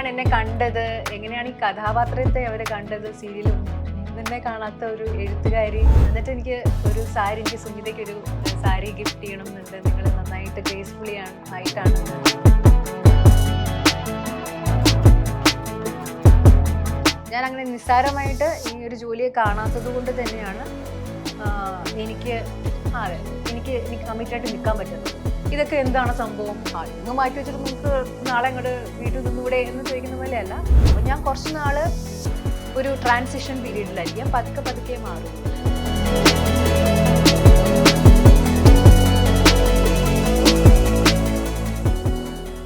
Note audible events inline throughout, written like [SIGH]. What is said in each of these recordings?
എങ്ങനെയാണ് എന്നെ കണ്ടത്? എങ്ങനെയാണ് ഈ കഥാപാത്രത്തെ അവർ കണ്ടത്? സീരിയലും നിന്നെ കാണാത്ത ഒരു എഴുത്തുകാരി. എന്നിട്ട് എനിക്ക് ഒരു സാരി എനിക്ക് സുമിതയ്ക്ക് ഒരു സാരി ഗിഫ്റ്റ് ചെയ്യണം എന്നുണ്ട് നിങ്ങൾ നന്നായിട്ട് ഗ്രേസ്ഫുള്ളി ആയിട്ടാണ് ഞാൻ അങ്ങനെ നിസ്സാരമായിട്ട് ഈ ഒരു ജോലിയെ കാണാത്തത് കൊണ്ട് തന്നെയാണ് എനിക്ക് അതെ എനിക്ക് എനിക്ക് കമ്മിറ്റായിട്ട് നിൽക്കാൻ പറ്റുന്നത്. ഇതൊക്കെ എന്താണ് സംഭവം? ആ ഇന്ന് മാറ്റി വെച്ചിട്ട് നമുക്ക് നാളെ അങ്ങോട്ട് വീട്ടിൽ നിന്നുകൂടെ എന്ന് ചോദിക്കുന്ന പോലെയല്ല. അപ്പം ഞാൻ കുറച്ച് നാൾ ഒരു ട്രാൻസിഷൻ പീരീഡിലായിരിക്കും പതുക്കെ പതുക്കെ മാറും.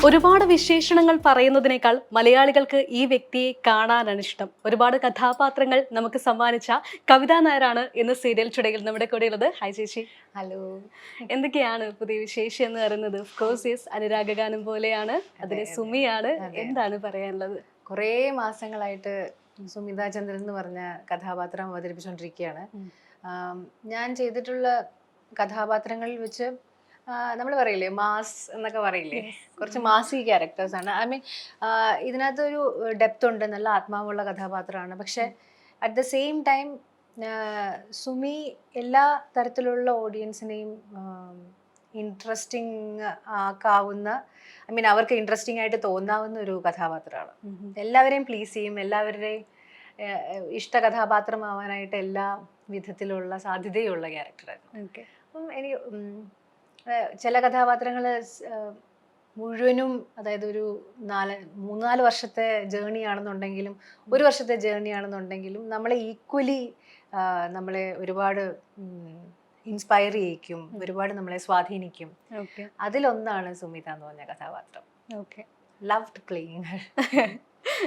ഒരുപാട് വിശേഷണങ്ങൾ പറയുന്നതിനേക്കാൾ മലയാളികൾക്ക് ഈ വ്യക്തിയെ കാണാനാണ് ഇഷ്ടം. ഒരുപാട് കഥാപാത്രങ്ങൾ നമുക്ക് സമ്മാനിച്ച കവിതാ നായരാണ് ഇന്ന് സീരിയൽ ചുടയിൽ നമ്മുടെ കൂടെ ഉള്ളത്. ഹായ് ചേച്ചി. ഹലോ എന്തൊക്കെയാണ് പുതിയ വിശേഷം എന്ന് പറയുന്നത്? കോഴ്സ് യെസ് അനുരാഗഗാനം പോലെയാണ്. അതിന് സുമിയാണ്. എന്താണ് പറയാനുള്ളത്? കുറേ മാസങ്ങളായിട്ട് സുമിത ചന്ദ്രൻ എന്ന് പറഞ്ഞ കഥാപാത്രം അവതരിപ്പിച്ചുകൊണ്ടിരിക്കുകയാണ് ഞാൻ ചെയ്തിട്ടുള്ള കഥാപാത്രങ്ങളിൽ വെച്ച് നമ്മൾ പറയില്ലേ മാസ് എന്നൊക്കെ പറയില്ലേ? കുറച്ച് മാസി ക്യാരക്ടേഴ്സ് ആണ്. ഐ മീൻ ഇതിനകത്തൊരു ഡെപ്ത് ഉണ്ട് നല്ല ആത്മാവുള്ള കഥാപാത്രമാണ്. പക്ഷെ at the same time Sumi എല്ലാ തരത്തിലുള്ള ഓഡിയൻസിനെയും ഇൻട്രസ്റ്റിംഗ് ആക്കാവുന്ന ഐ മീൻ അവർക്ക് ഇൻട്രസ്റ്റിംഗ് ആയിട്ട് തോന്നാവുന്ന ഒരു കഥാപാത്രമാണ്. എല്ലാവരെയും പ്ലീസ് ചെയ്യും എല്ലാവരുടെയും ഇഷ്ട കഥാപാത്രമാവാനായിട്ട് എല്ലാ വിധത്തിലുള്ള സാധ്യതയുള്ള ക്യാരക്ടറായിരുന്നു ഓക്കെ അപ്പം എനിക്ക് ചില കഥാപാത്രങ്ങൾ മുഴുവനും അതായത് ഒരു നാല് മൂന്നാൽ വർഷത്തെ ജേണി ആണെന്നുണ്ടെങ്കിലും ഒരു വർഷത്തെ ജേണി ആണെന്നുണ്ടെങ്കിലും നമ്മളെ ഈക്വലി നമ്മളെ ഒരുപാട് ഇൻസ്പയർ ചെയ്യിക്കും ഒരുപാട് നമ്മളെ സ്വാധീനിക്കും. അതിലൊന്നാണ് സുമിത എന്ന് പറഞ്ഞ കഥാപാത്രം. ഓക്കെ. ലവ്ഡ് പ്ലേയിങ്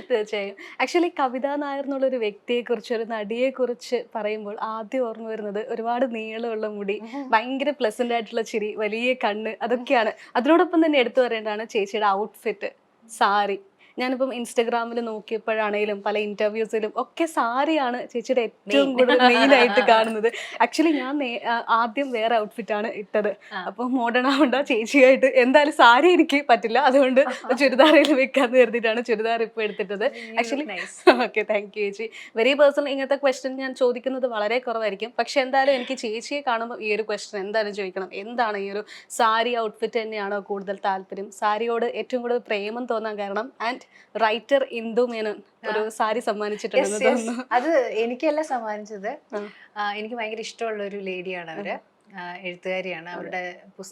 തീർച്ചയായും. ആക്ച്വലി കവിതാ നായർ എന്നുള്ള ഒരു വ്യക്തിയെ കുറിച്ച് ഒരു നടിയെ കുറിച്ച് പറയുമ്പോൾ ആദ്യം ഓർമ്മ വരുന്നത് ഒരുപാട് നീളമുള്ള മുടി ഭയങ്കര പ്ലസന്റ് ആയിട്ടുള്ള ചിരി വലിയ കണ്ണ് അതൊക്കെയാണ്. അതിനോടൊപ്പം തന്നെ എടുത്തു പറയേണ്ടതാണ് ചേച്ചിയുടെ ഔട്ട്ഫിറ്റ് സാരി. ഞാനിപ്പം ഇൻസ്റ്റഗ്രാമിൽ നോക്കിയപ്പോഴാണെങ്കിലും പല ഇന്റർവ്യൂസിലും ഒക്കെ സാരിയാണ് ചേച്ചിയുടെ ഏറ്റവും കൂടുതൽ മെയിൻ ആയിട്ട് [LAUGHS] കാണുന്നത്. ആക്ച്വലി ഞാൻ ആദ്യം വേറെ ഔട്ട്ഫിറ്റ് ആണ് ഇട്ടത്. അപ്പോൾ അപ്പൊ മോഡേൺ ആവണ്ട ചേച്ചിയായിട്ട് എന്തായാലും സാരി എനിക്ക് പറ്റില്ല. അതുകൊണ്ട് [LAUGHS] ചുരിദാറിൽ വെക്കാന്ന് കരുതിയിട്ടാണ് ചുരിദാർ ഇപ്പൊ എടുത്തിട്ടത്. ആക്ച്വലി ഓക്കെ താങ്ക് യു ചേച്ചി. വെരി പേഴ്സണൽ ഇങ്ങനത്തെ ക്വസ്റ്റ്യൻ ഞാൻ ചോദിക്കുന്നത് വളരെ കുറവായിരിക്കും. പക്ഷെ എന്തായാലും എനിക്ക് ചേച്ചിയെ കാണുമ്പോൾ ഈ ഒരു ക്വസ്റ്റ്യൻ എന്തായാലും ചോദിക്കണം? എന്താണ് ഈ ഒരു സാരി ഔട്ട്ഫിറ്റ് തന്നെയാണോ കൂടുതൽ താല്പര്യം? സാരിയോട് ഏറ്റവും കൂടുതൽ പ്രേമം തോന്നാൻ കാരണം? ആൻഡ് റൈറ്റർ ഇന്ദു മേനോൻ ഒരു സാരി സമ്മാനിച്ചിട്ടുണ്ടെന്ന് തോന്നുന്നു. അത് എനിക്കല്ല സമ്മാനിച്ചത്. എനിക്ക് ഭയങ്കര ഇഷ്ടമുള്ള ഒരു ലേഡിയാണ് അവർ. എഴുത്തുകാരിയാണ്. അവരുടെ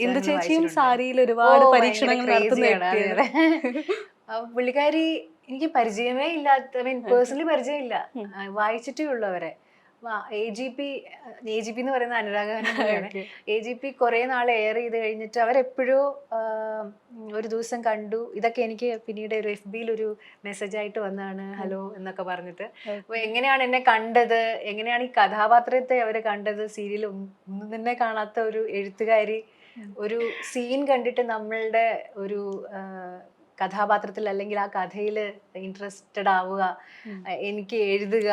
ഇന്ദു ചേച്ചിയും സാരിയിൽ ഒരുപാട് പരീക്ഷണങ്ങൾ പുള്ളിക്കാരി എനിക്ക് പരിചയമേ ഇല്ലാത്ത മീൻ പേഴ്സണലി പരിചയമില്ല. വായിച്ചിട്ടേ ഉള്ളവരെ അവരെ. A G P A G P എന്ന് പറയുന്ന അനുരാഗ്. എ ജി പി കുറെ നാൾ എയർ ചെയ്ത് കഴിഞ്ഞിട്ട് അവരെപ്പോഴോ ഒരു ദിവസം കണ്ടു. ഇതൊക്കെ എനിക്ക് പിന്നീട് ഒരു എഫ് ബിയിൽ ഒരു മെസ്സേജ് ആയിട്ട് വന്നാണ്. ഹലോ എന്നൊക്കെ പറഞ്ഞിട്ട്. അപ്പൊ എങ്ങനെയാണ് എന്നെ കണ്ടത്? എങ്ങനെയാണ് ഈ കഥാപാത്രത്തെ അവരെ കണ്ടത്? സീരിയൽ ഒന്നും തന്നെ കാണാത്ത ഒരു എഴുത്തുകാരി ഒരു സീൻ കണ്ടിട്ട് നമ്മളുടെ ഒരു കഥാപാത്രത്തിൽ അല്ലെങ്കിൽ ആ കഥയിൽ ഇൻട്രസ്റ്റഡ് ആവുക എനിക്ക് എഴുതുക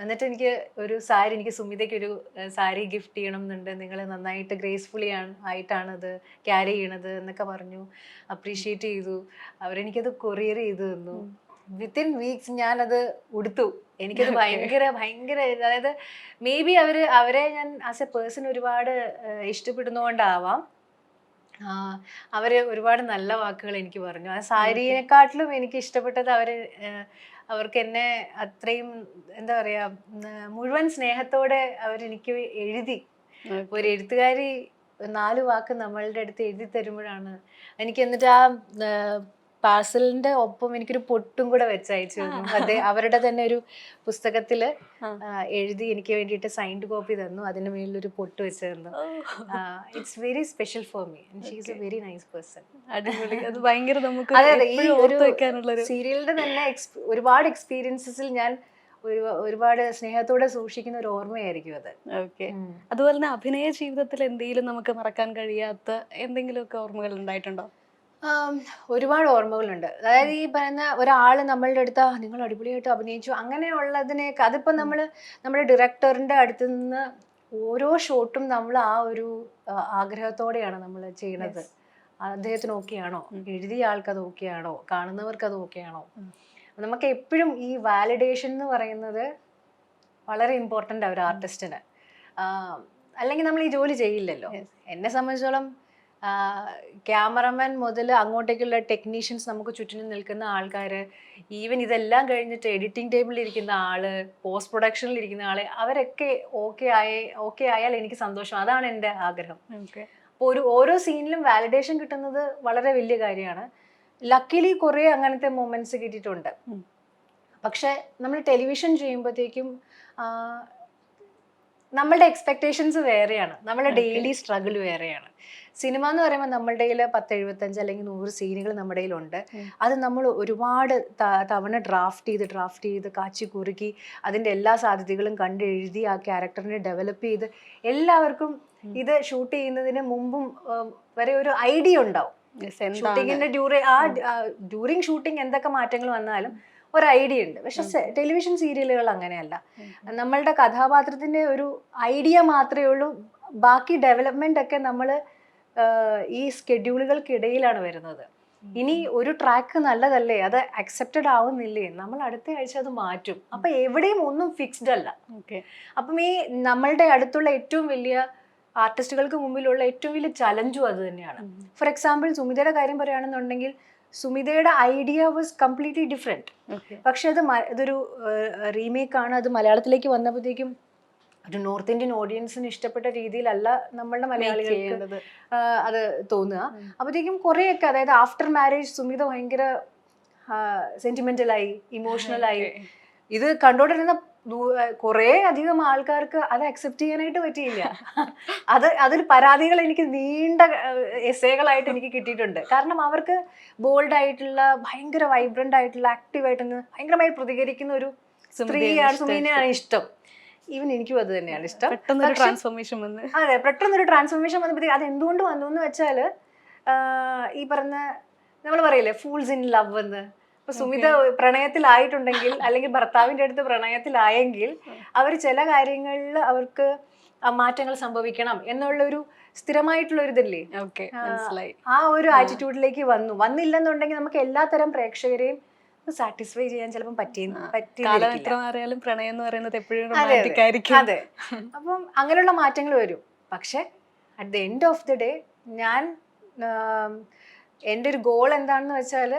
എന്നിട്ട് എനിക്ക് ഒരു സാരി എനിക്ക് സുമിതയ്ക്ക് ഒരു സാരി ഗിഫ്റ്റ് ചെയ്യണം എന്നുണ്ട് നിങ്ങൾ നന്നായിട്ട് ഗ്രേസ്ഫുള്ളി ആണ് ആയിട്ടാണ് അത് ക്യാരി ചെയ്യണത് എന്നൊക്കെ പറഞ്ഞു അപ്രീഷിയേറ്റ് ചെയ്തു. അവരെനിക്കത് കൊറിയർ ചെയ്തു തന്നു. വിത്തിൻ വീക്സ് ഞാനത് ഉടുത്തു. എനിക്കത്. ഭയങ്കര ഭയങ്കര അതായത് മേ ബി അവർ അവരെ ഞാൻ ആസ് എ പേഴ്സൺ ഒരുപാട് ഇഷ്ടപ്പെടുന്നതുകൊണ്ടാവാം അവർ ഒരുപാട് നല്ല വാക്കുകൾ എനിക്ക് പറഞ്ഞു. ആ സാരിയെക്കാട്ടിലും എനിക്ക് ഇഷ്ടപ്പെട്ടത് അവർ അവർക്ക് എന്നെ അത്രയും എന്താ പറയാ മുഴുവൻ സ്നേഹത്തോടെ അവരെനിക്ക് എഴുതി. ഒരു എഴുത്തുകാരി നാല് വാക്ക് നമ്മളുടെ അടുത്ത് എഴുതി തരുമ്പോഴാണ്. എനിക്ക് എന്നിട്ട് ആ പാഴ്സലിന്റെ ഒപ്പം എനിക്കൊരു പൊട്ടും കൂടെ വെച്ചയച്ചു അതെ അവരുടെ തന്നെ ഒരു പുസ്തകത്തിൽ എഴുതി എനിക്ക് വേണ്ടിയിട്ട് സൈൻഡ് കോപ്പി തന്നു. അതിന് മേളിൽ ഒരു പൊട്ട് വെച്ച് തന്നു. It's very special for me she is a very nice person അടിപൊളി. അത് ഭയങ്കര നമുക്ക് അതെ അതെ. ഈ എപ്പോഴും ഒരു സീരിയലിന്റെ തന്നെ ഒരുപാട് എക്സ്പീരിയൻസസിൽ ഞാൻ ഒരു ഒരുപാട് സ്നേഹത്തോടെ സൂക്ഷിക്കുന്ന ഒരു ഓർമ്മയായിരിക്കും അത്. ഓക്കെ അതുപോലെ തന്നെ അഭിനയ ജീവിതത്തിൽ എന്തെങ്കിലും നമുക്ക് മറക്കാൻ കഴിയാത്ത എന്തെങ്കിലുമൊക്കെ ഓർമ്മകൾ ഉണ്ടായിട്ടുണ്ടോ? ഒരുപാട് ഓർമ്മകളുണ്ട്. അതായത് ഈ പറയുന്ന ഒരാൾ നമ്മളുടെ അടുത്ത് നിങ്ങൾ അടിപൊളിയായിട്ട് അഭിനയിച്ചു. അങ്ങനെയുള്ളതിനെയൊക്കെ അതിപ്പോൾ നമ്മൾ നമ്മുടെ ഡയറക്ടറിന്റെ അടുത്ത് നിന്ന് ഓരോ ഷോട്ടും നമ്മൾ ആ ഒരു ആഗ്രഹത്തോടെയാണ് നമ്മൾ ചെയ്യണത്. അദ്ദേഹത്തിന് ഓക്കെയാണോ? എഴുതിയ ആൾക്കത് ഓക്കെയാണോ? കാണുന്നവർക്ക് അത് ഓക്കെയാണോ? നമുക്ക് എപ്പോഴും ഈ വാലിഡേഷൻ എന്ന് പറയുന്നത് വളരെ ഇമ്പോർട്ടന്റ് ഒരു ആർട്ടിസ്റ്റിന് അല്ലെങ്കിൽ നമ്മൾ ഈ ജോലി ചെയ്യില്ലല്ലോ. എന്നെ സംബന്ധിച്ചോളം ക്യാമറമാൻ മുതൽ അങ്ങോട്ടേക്കുള്ള ടെക്നീഷ്യൻസ് നമുക്ക് ചുറ്റിനും നിൽക്കുന്ന ആൾക്കാർ ഈവൻ ഇതെല്ലാം കഴിഞ്ഞിട്ട് എഡിറ്റിംഗ് ടേബിളിൽ ഇരിക്കുന്ന ആൾ പോസ്റ്റ് പ്രൊഡക്ഷനിൽ ഇരിക്കുന്ന ആൾ അവരൊക്കെ ഓക്കെ ആയ ഓക്കെ ആയാൽ എനിക്ക് സന്തോഷം. അതാണ് എന്റെ ആഗ്രഹം. അപ്പോൾ ഒരു ഓരോ സീനിലും വാലിഡേഷൻ കിട്ടുന്നത് വളരെ വലിയ കാര്യമാണ്. ലക്കിലി കുറേ അങ്ങനത്തെ മൊമെന്റ്സ് കിട്ടിയിട്ടുണ്ട്. പക്ഷെ നമ്മൾ ടെലിവിഷൻ ചെയ്യുമ്പോഴത്തേക്കും നമ്മളുടെ എക്സ്പെക്റ്റേഷൻസ് വേറെയാണ്. നമ്മളുടെ ഡെയിലി സ്ട്രഗിൾ വേറെയാണ്. സിനിമ എന്ന് പറയുമ്പോൾ നമ്മുടെ കയ്യിൽ പത്ത് എഴുപത്തഞ്ച് അല്ലെങ്കിൽ നൂറ് സീനുകൾ നമ്മുടെ കയ്യിലുണ്ട്. അത് നമ്മൾ ഒരുപാട് തവണ ഡ്രാഫ്റ്റ് ചെയ്ത് ഡ്രാഫ്റ്റ് ചെയ്ത് കാച്ചി കുറുക്കി അതിന്റെ എല്ലാ സാധ്യതകളും കണ്ട് എഴുതി ആ ക്യാരക്ടറിനെ ഡെവലപ്പ് ചെയ്ത് എല്ലാവർക്കും ഇത് ഷൂട്ട് ചെയ്യുന്നതിന് മുമ്പും വരെ ഒരു ഐഡിയ ഉണ്ടാവും. ഷൂട്ടിങ്ങിന്റെ ഡ്യൂറി ആ ഡ്യൂറിങ് ഷൂട്ടിങ് എന്തൊക്കെ മാറ്റങ്ങൾ വന്നാലും ഒരു ഐഡിയ ഉണ്ട്. പക്ഷെ ടെലിവിഷൻ സീരിയലുകൾ അങ്ങനെയല്ല. നമ്മളുടെ കഥാപാത്രത്തിന്റെ ഒരു ഐഡിയ മാത്രമേ ഉള്ളൂ. ബാക്കി ഡെവലപ്മെന്റ് ഒക്കെ നമ്മൾ ഈ സ്കെഡ്യൂളുകൾക്കിടയിലാണ് വരുന്നത്. ഇനി ഒരു ട്രാക്ക് നല്ലതല്ലേ? അത് അക്സെപ്റ്റഡ് ആവുന്നില്ലേ? നമ്മൾ അടുത്ത ആഴ്ച അത് മാറ്റും. അപ്പൊ എവിടെയും ഒന്നും ഫിക്സ്ഡ് അല്ല. ഓക്കെ. അപ്പം ഈ നമ്മളുടെ അടുത്തുള്ള ഏറ്റവും വലിയ ആർട്ടിസ്റ്റുകൾക്ക് മുമ്പിലുള്ള ഏറ്റവും വലിയ ചലഞ്ചും അത് തന്നെയാണ്. ഫോർ എക്സാമ്പിൾ സുമിതയുടെ കാര്യം പറയുകയാണെന്നുണ്ടെങ്കിൽ സുമിതയുടെ ഐഡിയ വാസ് കംപ്ലീറ്റ്ലി ഡിഫറെന്റ് പക്ഷെ അത് ഇതൊരു റീമേക്ക് ആണ്. അത് മലയാളത്തിലേക്ക് വന്നപ്പോഴത്തേക്കും ഒരു നോർത്ത് ഇന്ത്യൻ ഓഡിയൻസിന് ഇഷ്ടപ്പെട്ട രീതിയിലല്ല നമ്മളുടെ മലയാളികൾ ചെയ്യുന്നത് അത് തോന്നുക. അപ്പോഴത്തേക്കും കുറേയൊക്കെ അതായത് ആഫ്റ്റർ മാരേജ് സുമിത ഭയങ്കര സെന്റിമെന്റലായി ഇമോഷണലായി ഇത് കണ്ടോണ്ടിരുന്ന കുറേ അധികം ആൾക്കാർക്ക് അത് അക്സെപ്റ്റ് ചെയ്യാനായിട്ട് പറ്റിയില്ല. [LAUGHS] അത് അതിൽ പരാതികൾ എനിക്ക് നീണ്ട എസ്സേകളായിട്ട് എനിക്ക് കിട്ടിയിട്ടുണ്ട്. കാരണം അവർക്ക് ബോൾഡ് ആയിട്ടുള്ള ഭയങ്കര വൈബ്രന്റ് ആയിട്ടുള്ള ആക്റ്റീവ് ആയിട്ടൊന്ന് ഭയങ്കരമായി പ്രതികരിക്കുന്ന ഒരു സ്ത്രീയാണ് സുമീനെയാണ് ഇഷ്ടം. ഈവൻ എനിക്കും അത് തന്നെയാണ് ഇഷ്ടം. പെട്ടെന്നൊരു ട്രാൻസ്ഫോർമേഷൻ വന്ന്. അതെ പെട്ടെന്നൊരു ട്രാൻസ്ഫോർമേഷൻ വന്നപ്പോഴത്തേക്ക് അത് എന്തുകൊണ്ട് വന്നു എന്ന് വെച്ചാൽ ഈ പറഞ്ഞ നമ്മൾ പറയില്ലേ ഫൂൾസ് ഇൻ ലവ് എന്ന്. ഇപ്പൊ സുമിത പ്രണയത്തിലായിട്ടുണ്ടെങ്കിൽ [LAUGHS] അല്ലെങ്കിൽ ഭർത്താവിന്റെ അടുത്ത് പ്രണയത്തിലായെങ്കിൽ അവർ ചില കാര്യങ്ങളിൽ അവർക്ക് മാറ്റങ്ങൾ സംഭവിക്കണം എന്നുള്ള ഒരു സ്ഥിരമായിട്ടുള്ള ഒരു ഇതല്ലേ ഓക്കെ മനസ്സിലായി. ആ ഒരു ആറ്റിറ്റ്യൂഡിലേക്ക് വന്നു. വന്നില്ലെന്നുണ്ടെങ്കിൽ നമുക്ക് എല്ലാത്തരം പ്രേക്ഷകരെയും സാറ്റിസ്ഫൈ ചെയ്യാൻ ചിലപ്പോൾ പറ്റി പറ്റിയാലും മാറിയാലും പ്രണയം എന്ന് പറയുന്നത് എപ്പോഴും. റൊമാന്റിക് ആയിരിക്കും അതെ. അപ്പം അങ്ങനെയുള്ള മാറ്റങ്ങൾ വരും. പക്ഷെ at the end of the day ഞാൻ എന്റെ ഒരു ഗോൾ എന്താണെന്ന് വെച്ചാൽ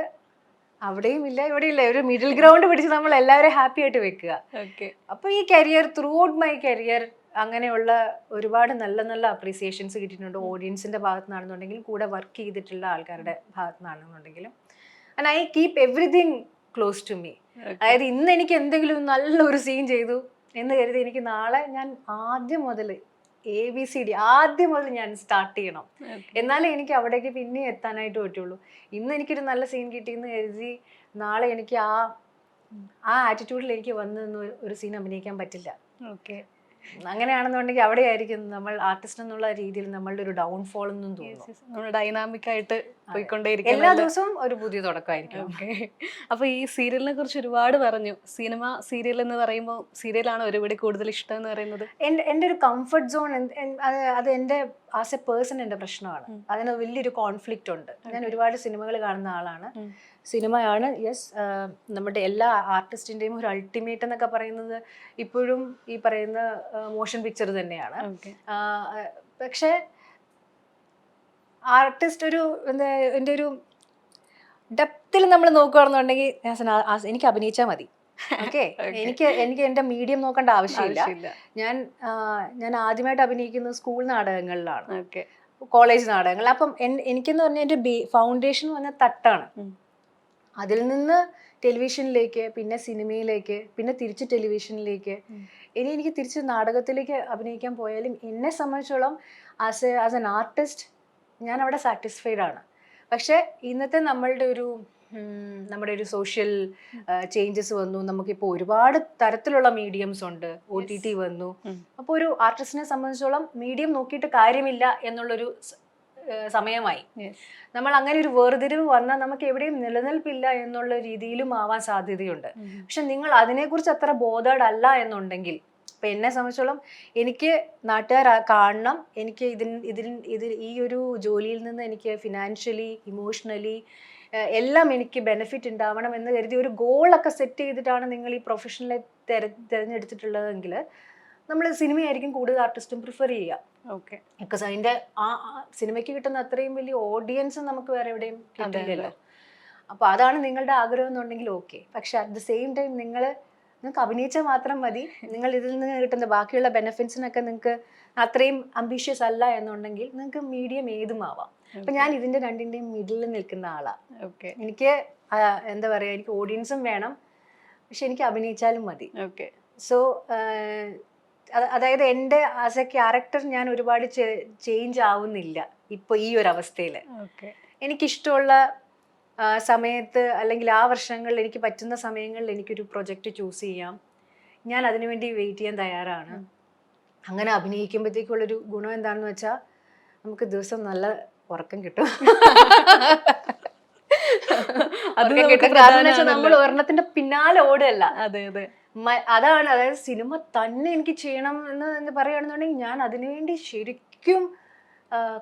അവിടെയും ഇല്ല ഇവിടെയും ഇല്ല. ഒരു മിഡിൽ ഗ്രൗണ്ട് പിടിച്ച് നമ്മൾ എല്ലാവരെയും ഹാപ്പി ആയിട്ട് വെക്കുക. അപ്പൊ അപ്പോൾ ഈ career throughout my career അങ്ങനെയുള്ള ഒരുപാട് നല്ല നല്ല അപ്രീസിയേഷൻസ് കിട്ടിയിട്ടുണ്ട്. ഓഡിയൻസിന്റെ ഭാഗത്തു നിന്നാണെന്നുണ്ടെങ്കിലും കൂടെ വർക്ക് ചെയ്തിട്ടുള്ള ആൾക്കാരുടെ ഭാഗത്തു നിന്നാണെന്നുണ്ടെങ്കിലും. And I keep everything close to me അതായത് ഇന്ന് എനിക്ക് എന്തെങ്കിലും നല്ലൊരു സീൻ ചെയ്തു എന്ന് കരുതി എനിക്ക് നാളെ ഞാൻ ആദ്യം മുതൽ എ ബി സി ഡി ആദ്യം മുതൽ ഞാൻ സ്റ്റാർട്ട് ചെയ്യണം. എന്നാലേ എനിക്ക് അവിടേക്ക് പിന്നെ എത്താനായിട്ട് പറ്റുള്ളൂ. ഇന്ന് എനിക്കൊരു നല്ല സീൻ കിട്ടിയെന്ന് കരുതി നാളെ എനിക്ക് ആ ആ ആറ്റിറ്റ്യൂഡിൽ എനിക്ക് വന്ന് ഒരു സീൻ അഭിനയിക്കാൻ പറ്റില്ല. ഓക്കെ അങ്ങനെയാണെന്നുണ്ടെങ്കിൽ അവിടെ ആയിരിക്കും നമ്മൾ ആർട്ടിസ്റ്റ് എന്നുള്ള രീതിയിൽ നമ്മളുടെ ഒരു ഡൗൺഫോൾ എന്നും തോന്നുന്നു നമ്മൾ ഡൈനാമിക് ആയിട്ട് എല്ലാ പോയിക്കൊണ്ടേയിരിക്കും ദിവസവും ഒരു പുതിയ തുടക്കമായിരിക്കും. അപ്പൊ ഈ സീരിയലിനെ കുറിച്ച് ഒരുപാട് പറഞ്ഞു. സിനിമ സീരിയൽ എന്ന് പറയുമ്പോൾ സീരിയലാണ് ഒരുപാട് കൂടുതൽ ഇഷ്ടം എന്ന് പറയുന്നത്? എന്റെ ഒരു കംഫർട്ട് സോൺ അത് എന്റെ എന്റെ ആസ് എ പേഴ്സൺ എന്റെ പ്രശ്നമാണ്. അതിന് വലിയൊരു കോൺഫ്ലിക്റ്റ് ഉണ്ട്. ഞാൻ ഒരുപാട് സിനിമകൾ കാണുന്ന ആളാണ്. സിനിമയാണ്. യെസ് നമ്മുടെ എല്ലാ ആർട്ടിസ്റ്റിന്റെയും ഒരു അൾട്ടിമേറ്റ് എന്നൊക്കെ പറയുന്നത് ഇപ്പോഴും ഈ പറയുന്ന മോഷൻ പിക്ചർ തന്നെയാണ്. പക്ഷേ ആർട്ടിസ്റ്റ് ഒരു എന്താ എന്റെ ഒരു ഡെപ്തിൽ നമ്മൾ നോക്കുകയാണെന്നുണ്ടെങ്കിൽ എനിക്ക് അഭിനയിച്ചാൽ മതി. ഓക്കെ [LAUGHS] എനിക്ക് എനിക്ക് എന്റെ മീഡിയം നോക്കേണ്ട ആവശ്യമില്ല. ഞാൻ ഞാൻ ആദ്യമായിട്ട് അഭിനയിക്കുന്നത് സ്കൂൾ നാടകങ്ങളിലാണ്. ഓക്കെ കോളേജ് നാടകങ്ങൾ. അപ്പം എനിക്കെന്ന് പറഞ്ഞാൽ എന്റെ ബേ ഫൗണ്ടേഷൻ വന്ന തട്ടാണ്. ഉം. അതിൽ നിന്ന് ടെലിവിഷനിലേക്ക് പിന്നെ സിനിമയിലേക്ക് പിന്നെ തിരിച്ച് ടെലിവിഷനിലേക്ക്. ഇനി എനിക്ക് തിരിച്ച് നാടകത്തിലേക്ക് അഭിനയിക്കാൻ പോയാലും എന്നെ സംബന്ധിച്ചോളം as a as an artist ഞാൻ അവിടെ സാറ്റിസ്ഫൈഡ് ആണ്. പക്ഷേ ഇന്നത്തെ നമ്മളുടെ ഒരു നമ്മുടെ ഒരു സോഷ്യൽ ചേഞ്ചസ് വന്നു. നമുക്കിപ്പോൾ ഒരുപാട് തരത്തിലുള്ള മീഡിയംസ് ഉണ്ട്. ഒ ടി ടി വന്നു. അപ്പോൾ ഒരു ആർട്ടിസ്റ്റിനെ സംബന്ധിച്ചോളം മീഡിയം നോക്കിയിട്ട് കാര്യമില്ല എന്നുള്ളൊരു സമയമായി. നമ്മൾ അങ്ങനെ ഒരു വേർതിരിവ് വന്നാൽ നമുക്ക് എവിടെയും നിലനിൽപ്പില്ല എന്നുള്ള രീതിയിലും ആവാൻ സാധ്യതയുണ്ട്. പക്ഷെ നിങ്ങൾ അതിനെക്കുറിച്ച് അത്ര ബോധേഡ് അല്ല എന്നുണ്ടെങ്കിൽ ഇപ്പം എന്നെ സംബന്ധിച്ചോളം എനിക്ക് നാട്ടുകാർ കാണണം എനിക്ക് ഇതിൻ ഇതിൻ ഇതിൽ ഈ ഒരു ജോലിയിൽ നിന്ന് എനിക്ക് ഫിനാൻഷ്യലി ഇമോഷണലി എല്ലാം എനിക്ക് ബെനിഫിറ്റ് ഉണ്ടാവണം എന്ന് കരുതി ഒരു ഗോളൊക്കെ സെറ്റ് ചെയ്തിട്ടാണ് നിങ്ങൾ ഈ പ്രൊഫഷണലെ തെരഞ്ഞെടുത്തിട്ടുള്ളതെങ്കിൽ തിരഞ്ഞെടുത്തിട്ടുള്ളതെങ്കിൽ നമ്മൾ സിനിമയായിരിക്കും കൂടുതൽ ആർട്ടിസ്റ്റും പ്രിഫർ ചെയ്യുക. ഓക്കെ ബിക്കോസ് അതിന്റെ ആ സിനിമയ്ക്ക് കിട്ടുന്ന അത്രയും വലിയ ഓഡിയൻസ് നമുക്ക് വേറെ എവിടെയും കിട്ടില്ലല്ലോ. അപ്പോൾ അതാണ് നിങ്ങളുടെ ആഗ്രഹം എന്നുണ്ടെങ്കിൽ ഓക്കെ പക്ഷെ അറ്റ് ദ സെയിം ടൈം നിങ്ങൾ നിങ്ങൾക്ക് അഭിനയിച്ചാൽ മാത്രം മതി. നിങ്ങൾ ഇതിൽ നിന്ന് കിട്ടുന്ന ബാക്കിയുള്ള ബെനിഫിറ്റ്സിനൊക്കെ നിങ്ങൾക്ക് അത്രയും അംബീഷ്യസ് അല്ല എന്നുണ്ടെങ്കിൽ നിങ്ങൾക്ക് മീഡിയം ഏതും ആവാം. അപ്പം ഞാൻ ഇതിന്റെ രണ്ടിന്റെയും മിഡിലിൽ നിൽക്കുന്ന ആളാണ് ഓക്കെ എനിക്ക് എന്താ പറയുക എനിക്ക് ഓഡിയൻസും വേണം. പക്ഷെ എനിക്ക് അഭിനയിച്ചാലും മതി. ഓക്കെ സോ അതായത് എന്റെ ആസ് എ ക്യാരക്ടർ ഞാൻ ഒരുപാട് ചേഞ്ച് ആവുന്നില്ല ഇപ്പോൾ ഈ ഒരു അവസ്ഥയിൽ എനിക്കിഷ്ടമുള്ള സമയത്ത് അല്ലെങ്കിൽ ആ വർഷങ്ങളിൽ എനിക്ക് പറ്റുന്ന സമയങ്ങളിൽ എനിക്കൊരു പ്രൊജക്റ്റ് ചൂസ് ചെയ്യാം. ഞാൻ അതിനുവേണ്ടി വെയിറ്റ് ചെയ്യാൻ തയ്യാറാണ്. അങ്ങനെ അഭിനയിക്കുമ്പോഴത്തേക്കുള്ളൊരു ഗുണം എന്താണെന്ന് വെച്ചാൽ നമുക്ക് ദിവസം നല്ല ഉറക്കം കിട്ടും. അത് നമ്മൾ. ഒരെണ്ണത്തിന്റെ പിന്നാലെ ഓടുകയല്ല. അതെ അതെ. അതാണ് അതായത് സിനിമ തന്നെ എനിക്ക് ചെയ്യണം എന്ന് എന്ന് പറയുകയാണെന്നുണ്ടെങ്കിൽ ഞാൻ അതിനുവേണ്ടി ശരിക്കും